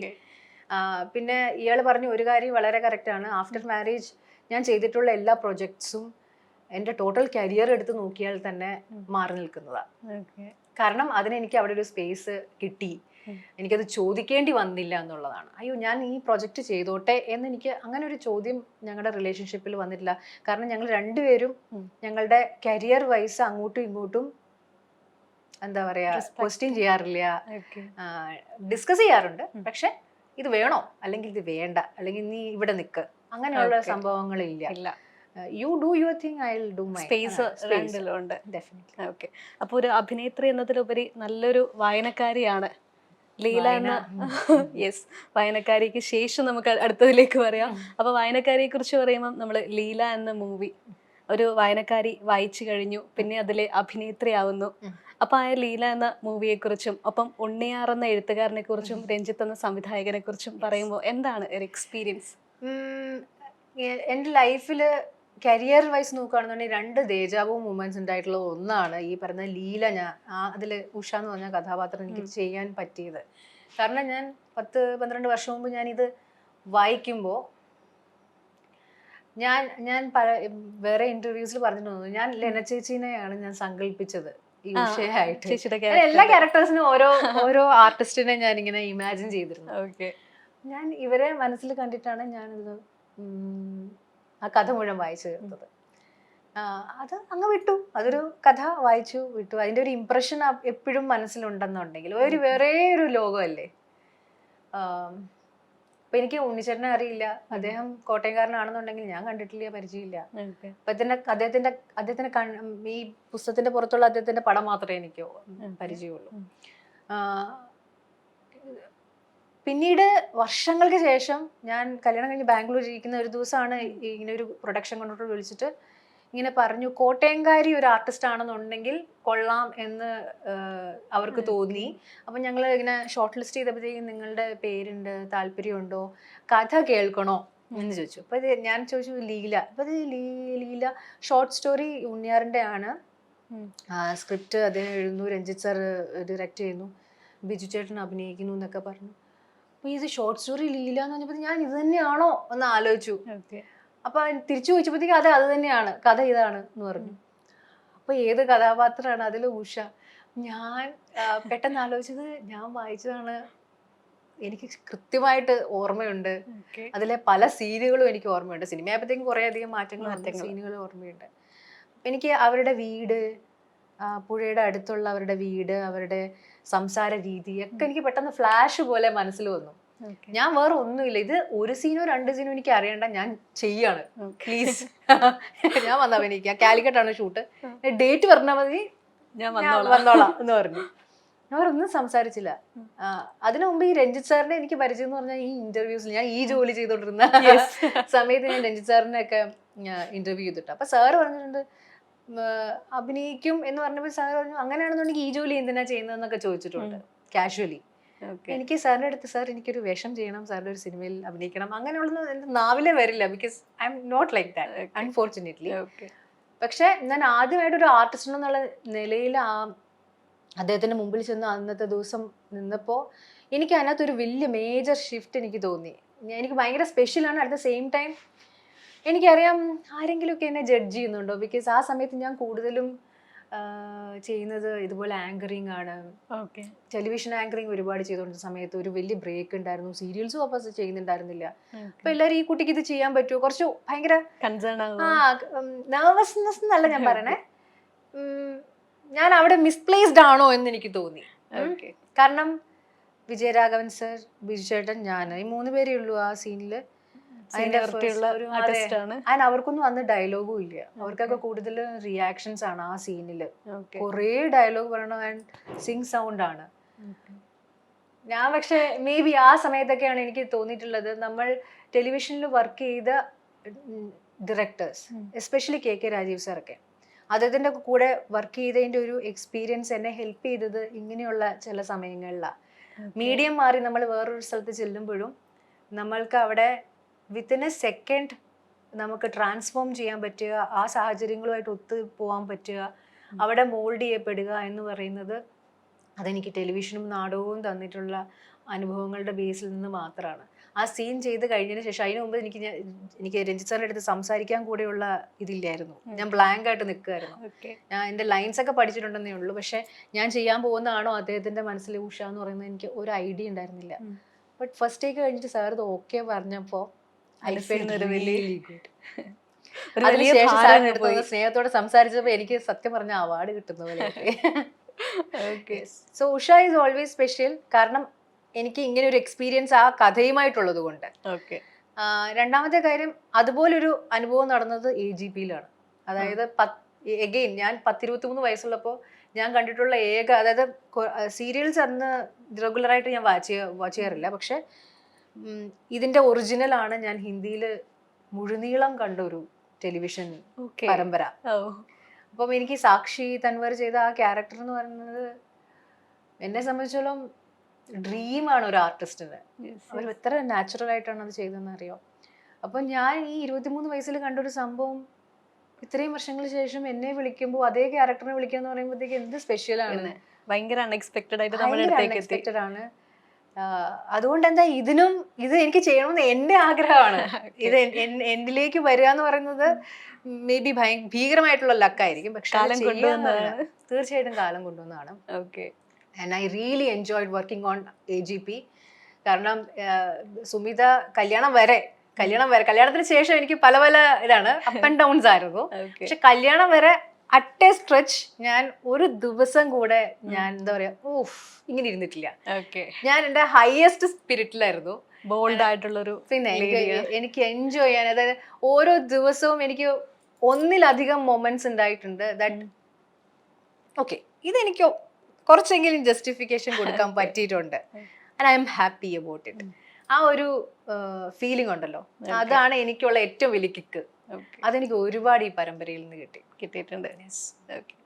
പിന്നെ ഇയാൾ പറഞ്ഞു ഒരു കാര്യം വളരെ കറക്റ്റാണ് ആണ്. ആഫ്റ്റർ മാരേജ് ഞാൻ ചെയ്തിട്ടുള്ള എല്ലാ പ്രൊജക്ട്സും എന്റെ ടോട്ടൽ കരിയർ എടുത്ത് നോക്കിയാൽ തന്നെ മാറി നിൽക്കുന്നതാണ് കാരണം അതിനെനിക്ക് അവിടെ ഒരു സ്പേസ് കിട്ടി. എനിക്കത് ചോദിക്കേണ്ടി വന്നില്ല എന്നുള്ളതാണ്. അയ്യോ ഞാൻ ഈ പ്രൊജക്റ്റ് ചെയ്തോട്ടെ എന്ന് എനിക്ക് അങ്ങനെ ഒരു ചോദ്യം ഞങ്ങളുടെ റിലേഷൻഷിപ്പിൽ വന്നിട്ടില്ല. കാരണം ഞങ്ങൾ രണ്ടുപേരും ഞങ്ങളുടെ കരിയർ വൈസ് അങ്ങോട്ടും ഇങ്ങോട്ടും എന്താ പറയാ. ക്വസ്റ്റ്യൻ ചെയ്യാറില്ല. ഡിസ്കസ് ചെയ്യാറുണ്ട്. പക്ഷെ ഇത് വേണോ? അല്ലെങ്കിൽ ഇത് വേണ്ട. അല്ലെങ്കിൽ നീ ഇവിടെ നിൽക്ക് അങ്ങനെയുള്ള. സംഭവങ്ങളില്ല. ഇല്ല. You do your thing I do my space രണ്ടിലും ഉണ്ട് ഡെഫിനറ്റ്ലി ഓക്കെ അപ്പോൾ ഒരു അഭിനേത്രി എന്നതിലുപരി നല്ലൊരു വായനക്കാരിയാണ്. ലീല എന്ന യെസ് [LAUGHS] വായനക്കാരിക്ക് ശേഷം നമുക്ക് അടുത്തതിലേക്ക് പറയാം. അപ്പോൾ വായനക്കാരിയെ കുറിച്ച് പറയുമ്പോൾ നമ്മൾ ലീല എന്ന മൂവി ഒരു വായനക്കാരി വായിച്ചു കഴിഞ്ഞു. പിന്നെ അതിലെ അഭിനേത്രിയാവുന്നു. ഉം. അപ്പൊ ആ ലീല എന്ന മൂവിയെക്കുറിച്ചും ഒപ്പം ഉണ്ണിയാർ എന്ന എഴുത്തുകാരനെ കുറിച്ചും രഞ്ജിത്ത് എന്ന സംവിധായകനെ കുറിച്ചും പറയുമ്പോൾ എന്താണ് ഒരു എക്സ്പീരിയൻസ് എന്റെ ലൈഫിൽ കരിയർ വൈസ് നോക്കുകയാണെന്നുണ്ടെങ്കിൽ രണ്ട് ദേജാവോ മൂമെന്റ്സ് ഉണ്ടായിട്ടുള്ള ഒന്നാണ് ഈ പറഞ്ഞ ലീല ഞാൻ ആ അതിൽ ഉഷ എന്ന് പറഞ്ഞ കഥാപാത്രം എനിക്ക് ചെയ്യാൻ പറ്റിയത്. കാരണം ഞാൻ പത്ത് പന്ത്രണ്ട് വർഷം മുമ്പ് ഞാനിത് വായിക്കുമ്പോൾ ഞാൻ ഞാൻ പല വേറെ ഇന്റർവ്യൂസിൽ പറഞ്ഞു ഞാൻ ലെന ചേച്ചീനെയാണ് ഞാൻ സങ്കല്പിച്ചത് ചേച്ചിയുടെ എല്ലാ ക്യാരക്ടേഴ്സിനും ഓരോ [LAUGHS] ഓരോ ആർട്ടിസ്റ്റിനെ ഞാൻ ഇങ്ങനെ ഇമാജിൻ ചെയ്തിരുന്നു. ഓക്കെ. ഞാൻ ഇവരെ മനസ്സിൽ കണ്ടിട്ടാണ് ഞാനിത് ആ കഥ മുഴുവൻ വായിച്ചു തീർത്തത്. അത് അങ്ങ് വിട്ടു. അതൊരു കഥ വായിച്ചു വിട്ടു. അതിന്റെ ഒരു ഇമ്പ്രഷൻ എപ്പോഴും മനസ്സിലുണ്ടെന്നുണ്ടെങ്കിൽ. ഒരു വേറെ ഒരു ലോകമല്ലേ? ആം, ഇപ്പൊ എനിക്ക് ഉണ്ണിച്ചേട്ടനെ അറിയില്ല. അദ്ദേഹം കോട്ടയംകാരനാണെന്നുണ്ടെങ്കിൽ ഞാൻ കണ്ടിട്ടില്ല പരിചയമില്ല. അപ്പൊ തന്നെ അദ്ദേഹത്തിന്റെ അദ്ദേഹത്തിന്റെ ഈ പുസ്തകത്തിന്റെ പുറത്തുള്ള അദ്ദേഹത്തിന്റെ പടം മാത്രമേ എനിക്ക് പരിചയമുള്ളൂ. പിന്നീട് വർഷങ്ങൾക്ക് ശേഷം ഞാൻ കല്യാണം കഴിഞ്ഞ് ബാംഗ്ലൂർ ജീവിക്കുന്ന ഒരു ദിവസമാണ് ഇങ്ങനെ ഒരു പ്രൊഡക്ഷൻ കൊണ്ടോട്ട് വിളിച്ചിട്ട് ഇങ്ങനെ പറഞ്ഞു കോട്ടയംകാരി ഒരു ആർട്ടിസ്റ്റ് ആണെന്നുണ്ടെങ്കിൽ കൊള്ളാം എന്ന് അവർക്ക് തോന്നി. അപ്പം ഞങ്ങൾ ഇങ്ങനെ ഷോർട്ട് ലിസ്റ്റ് ചെയ്തപ്പോഴത്തേക്കും നിങ്ങളുടെ പേരുണ്ട് താല്പര്യമുണ്ടോ? കഥ കേൾക്കണോ? എന്ന് ചോദിച്ചു. അപ്പോൾ ഇത് ഞാൻ ചോദിച്ചു ലീല. അപ്പോൾ ഇത് ലീല ഷോർട്ട് സ്റ്റോറി ഉണ്ണിയാറിന്റെ ആണ് സ്ക്രിപ്റ്റ് അദ്ദേഹം എഴുതുന്നു രഞ്ജിത്ത് സാർ ഡയറക്റ്റ് ചെയ്യുന്നു ബിജു ചേട്ടൻ അഭിനയിക്കുന്നു എന്നൊക്കെ പറഞ്ഞു. അപ്പോൾ ഇത് ഷോർട്ട് സ്റ്റോറി ലീല എന്ന് പറഞ്ഞപ്പോൾ ഞാൻ ഇത് തന്നെയാണോ എന്ന് ആലോചിച്ചു. ഓക്കെ. അപ്പൊ തിരിച്ചു ചോദിച്ചപ്പോഴത്തേക്ക് അത് അത് തന്നെയാണ് കഥ ഇതാണ് എന്ന് പറഞ്ഞു. അപ്പൊ ഏത് കഥാപാത്രമാണ് അതിൽ ഉഷ? ഞാൻ പെട്ടെന്ന് ആലോചിച്ചത് ഞാൻ വായിച്ചതാണ് എനിക്ക് കൃത്യമായിട്ട് ഓർമ്മയുണ്ട്. അതിലെ പല സീനുകളും എനിക്ക് ഓർമ്മയുണ്ട്. സിനിമയായപ്പോഴത്തേക്കും കുറേ അധികം മാറ്റങ്ങൾ മാറ്റങ്ങൾ. സീനുകൾ ഓർമ്മയുണ്ട്. എനിക്ക് അവരുടെ വീട് പുഴയുടെ അടുത്തുള്ള അവരുടെ വീട് അവരുടെ സംസാര രീതി ഒക്കെ എനിക്ക് പെട്ടെന്ന് ഫ്ലാഷ് പോലെ മനസ്സിൽ വന്നു. ഞാൻ വേറെ ഒന്നുമില്ല. ഇത് ഒരു സീനോ രണ്ട് സീനോ എനിക്ക് അറിയണ്ട. ഞാൻ ചെയ്യാണ്. പ്ലീസ് [LAUGHS] ഞാൻ വന്ന അഭിനയിക്കാം കാലിക്കട്ടാണ് ഷൂട്ട്. ഡേറ്റ് പറഞ്ഞാൽ മതി. ഞാൻ വന്നോളാം. എന്ന് [LAUGHS] പറഞ്ഞു. ഞാൻ ഒന്നും സംസാരിച്ചില്ല. അതിനു മുമ്പ് ഈ രഞ്ജിത്ത് സാറിനെ എനിക്ക് പരിചയം എന്ന് പറഞ്ഞാൽ ഈ ഇന്റർവ്യൂസിൽ ഞാൻ ഈ ജോലി ചെയ്തോണ്ടിരുന്ന. [LAUGHS] സമയത്ത് ഞാൻ രഞ്ജിത്ത് സാറിനെ ഒക്കെ ഇന്റർവ്യൂ ചെയ്തിട്ട്. അപ്പൊ സാറ് പറഞ്ഞിട്ടുണ്ട് അഭിനയിക്കും എന്ന് പറഞ്ഞപ്പോൾ സാർ പറഞ്ഞു അങ്ങനെയാണെന്നുണ്ടെങ്കിൽ ഈ ജോലി എന്തിനാ ചെയ്യുന്നതെന്നൊക്കെ ചോദിച്ചിട്ടുണ്ട് കാഷ്വലി എനിക്ക് സാറിന്റെ അടുത്ത് സാർ എനിക്കൊരു വേഷം ചെയ്യണം സാറിന്റെ ഒരു സിനിമയിൽ അഭിനയിക്കണം അങ്ങനെയുള്ളത് എന്റെ നാവിലെ വരില്ല. Because I'm not like that. Unfortunately പക്ഷേ ഞാൻ ആദ്യമായിട്ട് ഒരു ആർട്ടിസ്റ്റ് എന്നുള്ള നിലയിൽ ആ അദ്ദേഹത്തിന്റെ മുമ്പിൽ ചെന്ന് അന്നത്തെ ദിവസം നിന്നപ്പോൾ എനിക്ക് അതിനകത്തൊരു വലിയ മേജർ ഷിഫ്റ്റ് എനിക്ക് തോന്നി. എനിക്ക് ഭയങ്കര സ്പെഷ്യലാണ് അറ്റ് ദ സെയിം ടൈം എനിക്കറിയാം ആരെങ്കിലുമൊക്കെ എന്നെ ജഡ്ജ് ചെയ്യുന്നുണ്ടോ? ബിക്കോസ് ആ സമയത്ത് ഞാൻ കൂടുതലും ചെയ്യുന്നത് ഇതുപോലെ ആങ്കറിങ് ആണ്. ടെലിവിഷൻ ആങ്കറിങ് ഒരുപാട് ചെയ്തുകൊണ്ടിരുന്ന സമയത്ത് ഒരു വലിയ ബ്രേക്ക് ഉണ്ടായിരുന്നു. സീരിയൽസും അപ്പൊ ചെയ്യുന്നുണ്ടായിരുന്നില്ല. അപ്പൊ എല്ലാരും ഈ കുട്ടിക്ക് ഇത് ചെയ്യാൻ പറ്റുമോ? കുറച്ച് ഭയങ്കര കൺസേൺ ആ നെർവസ്നെസ് എന്നല്ല ഞാൻ പറയണേ. ഞാൻ അവിടെ മിസ്പ്ലേസ്ഡ് ആണോ എന്ന് എനിക്ക് തോന്നി. കാരണം വിജയരാഘവൻ സർ ബിജു ചേട്ടൻ ഞാൻ ഈ മൂന്ന് പേരേ ഉള്ളൂ ആ സീനിൽ അതിന് അവർക്കൊന്നും അന്ന് ഡയലോഗും ഇല്ല. അവർക്കൊക്കെ കൂടുതൽ റിയാക്ഷൻസ് ആണ് ആ സീനിൽ കൊറേ കുറേ ഡയലോഗ് പറയണം ആൻഡ് സിങ് സൗണ്ട് ആണ്. ഞാൻ പക്ഷെ മേ ബി ആ സമയത്തൊക്കെയാണ് എനിക്ക് തോന്നിയിട്ടുള്ളത് നമ്മൾ ടെലിവിഷനിൽ വർക്ക് ചെയ്ത directors especially K K Rajeev സാറൊക്കെ അദ്ദേഹത്തിന്റെ കൂടെ വർക്ക് ചെയ്തതിന്റെ ഒരു എക്സ്പീരിയൻസ് എന്നെ ഹെൽപ്പ് ചെയ്തത് ഇങ്ങനെയുള്ള ചില സമയങ്ങളിലാണ് മീഡിയം മാറി നമ്മൾ വേറൊരു സ്ഥലത്ത് ചെല്ലുമ്പോഴും നമ്മൾക്ക് അവിടെ വിത്തിൻ എ സെക്കൻഡ് നമുക്ക് ട്രാൻസ്ഫോം ചെയ്യാൻ പറ്റുക ആ സാഹചര്യങ്ങളുമായിട്ട് ഒത്തു പോകാൻ പറ്റുക അവിടെ മോൾഡ് ചെയ്യപ്പെടുക എന്ന് പറയുന്നത് അതെനിക്ക് ടെലിവിഷനും നാടകവും തന്നിട്ടുള്ള അനുഭവങ്ങളുടെ ബേസിൽ നിന്ന് മാത്രമാണ് ആ സീൻ ചെയ്ത് കഴിഞ്ഞതിന് ശേഷം അതിനു മുമ്പ് എനിക്ക് ഞാൻ- എനിക്ക് രഞ്ജിത് സാറിന്റെ അടുത്ത് സംസാരിക്കാൻ കൂടെയുള്ള ഇതില്ലായിരുന്നു. ഞാൻ ബ്ലാങ്ക് ആയിട്ട് നിൽക്കുമായിരുന്നു ഞാൻ എന്റെ ലൈൻസ് ഒക്കെ പഠിച്ചിട്ടുണ്ടെന്നേ ഉള്ളൂ. പക്ഷെ ഞാൻ ചെയ്യാൻ പോകുന്നതാണോ അദ്ദേഹത്തിന്റെ മനസ്സിൽ ഉഷ എന്ന് പറയുന്നത് എനിക്ക് ഒരു ഐഡിയ ഉണ്ടായിരുന്നില്ല. ബട്ട് ഫസ്റ്റ് ടേക്ക് കഴിഞ്ഞിട്ട് സാർ ഇത് ഓക്കെ പറഞ്ഞപ്പോൾ ഒരു വലിയ- സ്നേഹത്തോടെ സംസാരിച്ചപ്പോ എനിക്ക് സത്യം പറഞ്ഞ അവാർഡ് കിട്ടുന്ന പോലെ so Usha is always special കാരണം എനിക്ക് ഇങ്ങനെ ഒരു എക്സ്പീരിയൻസ് ആ കഥയുമായിട്ടുള്ളത് കൊണ്ട്. രണ്ടാമത്തെ കാര്യം അതുപോലൊരു അനുഭവം നടന്നത് എ ജി പിയിലാണ് അതായത് എഗെയിൻ ഞാൻ പത്തിരുപത്തി മൂന്ന് വയസ്സുള്ളപ്പോൾ ഞാൻ കണ്ടിട്ടുള്ള ഏക അതായത് സീരിയൽസ് അന്ന് റെഗുലറായിട്ട് ഞാൻ വാച്ച് വാച്ച് ചെയ്യാറില്ല. പക്ഷെ ഇതിന്റെ ഒറിജിനൽ ആണ് ഞാൻ ഹിന്ദിയിൽ മുഴുനീളം കണ്ട ഒരു ടെലിവിഷൻ പരമ്പര. അപ്പം എനിക്ക് സാക്ഷി തൻവർ ചെയ്ത ആ ക്യാരക്ടർ എന്ന് പറയുന്നത് എന്നെ സംബന്ധിച്ചോളം ഡ്രീമാണ് ഒരു ആർട്ടിസ്റ്റിന് അവർ എത്ര നാച്ചുറൽ ആയിട്ടാണ് അത് ചെയ്തതെന്ന് അറിയാം? അപ്പം ഞാൻ ഈ ഇരുപത്തിമൂന്ന് വയസ്സിൽ കണ്ടൊരു സംഭവം ഇത്രയും വർഷങ്ങൾക്ക് ശേഷം എന്നെ വിളിക്കുമ്പോൾ അതേ ക്യാരക്ടറിനെ വിളിക്കുക എന്ന് പറയുമ്പോഴത്തേക്ക് എന്ത് സ്പെഷ്യലാണ് ആണ്? ഭയങ്കര അൺഎക്സ്പെക്ടഡ് ആയിട്ട് അൺഎക്സ്പെക്ടഡ് ആണ്. അതുകൊണ്ട് എന്താ ഇതിനും ഇത് എനിക്ക് ചെയ്യണമെന്ന് എന്റെ ആഗ്രഹമാണ്. [LAUGHS] ഇത് എന്നിലേക്ക് വരിക എന്ന് പറയുന്നത് മേ ബി ഭയ ഭീകരമായിട്ടുള്ള ലക്കായിരിക്കും. പക്ഷെ. തീർച്ചയായിട്ടും കാലം കൊണ്ടുവന്നതാണ്. Okay and I really enjoyed working on A G P കാരണം സുമിത കല്യാണം വരെ കല്യാണം വരെ കല്യാണത്തിന് ശേഷം എനിക്ക് പല പല ഇതാണ് അപ്പ് ആൻഡ് ഡൗൺസ് ആയിരുന്നു. പക്ഷെ കല്യാണം വരെ അറ്റ് എ സ്ട്രെച്ച് ഞാൻ ഒരു ദിവസം കൂടെ ഞാൻ എന്താ പറയാ ഊഫ് ഇങ്ങനെ ഇരുന്നിട്ടില്ല. ഞാൻ എന്റെ ഹയസ്റ്റ് സ്പിരിറ്റിലായിരുന്നു ബോൾഡ് ആയിട്ടുള്ളൊരു പിന്നെ എനിക്ക് എൻജോയ് ചെയ്യാൻ അതായത് ഓരോ ദിവസവും എനിക്ക് ഒന്നിലധികം മൊമെന്റ്സ് ഉണ്ടായിട്ടുണ്ട് ദാറ്റ് ഓക്കെ ഇതെനിക്ക് കുറച്ചെങ്കിലും ജസ്റ്റിഫിക്കേഷൻ കൊടുക്കാൻ പറ്റിയിട്ടുണ്ട്. And I'm happy about it ആ ഒരു ഫീലിംഗ് ഉണ്ടല്ലോ. അതാണ് എനിക്കുള്ള ഏറ്റവും വലിയ കിക്ക് അതെനിക്ക് ഒരുപാട് ഈ പരമ്പരയിൽ നിന്ന് കിട്ടി കിട്ടിയിട്ടുണ്ട്. ഓക്കെ